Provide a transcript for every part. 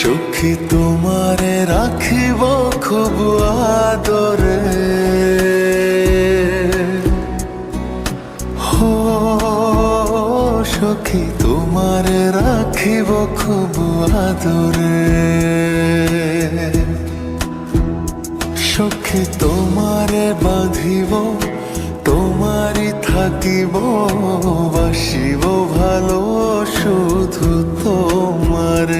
সখী তোমারে রাখিব খুব আদরে। হো, সখী তোমারে রাখিব খুব আদরে। সখী তোমারে বাঁধিব, তোমারই থাকিব, বাসিব ভালো শুধু তোমারে।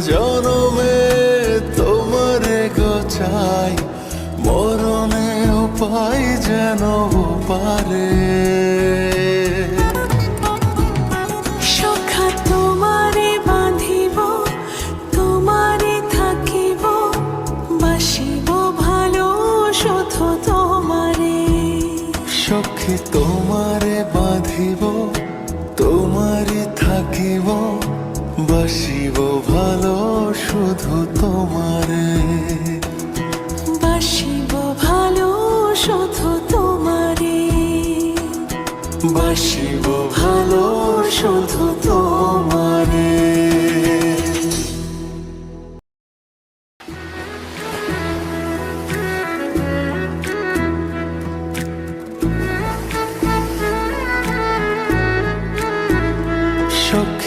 জনমে তোমারে গোচাই মরণে উপায় যেন পারে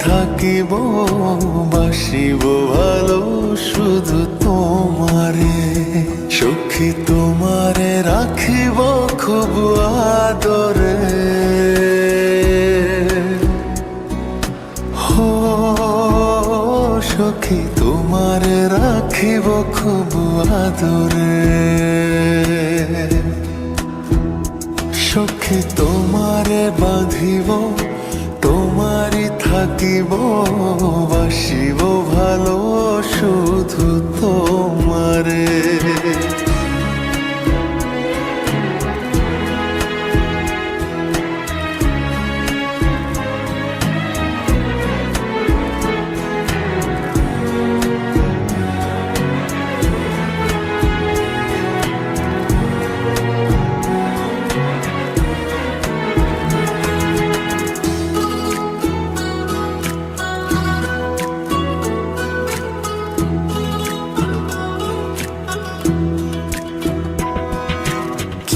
থাকিব, বাসিব ভালো শুধু তোমারে। সখী তোমারে রাখিব খুব আদরে। হো, সখী তোমারে রাখিব খুব আদরে। সখী তোমারে বাঁধিব থাকিব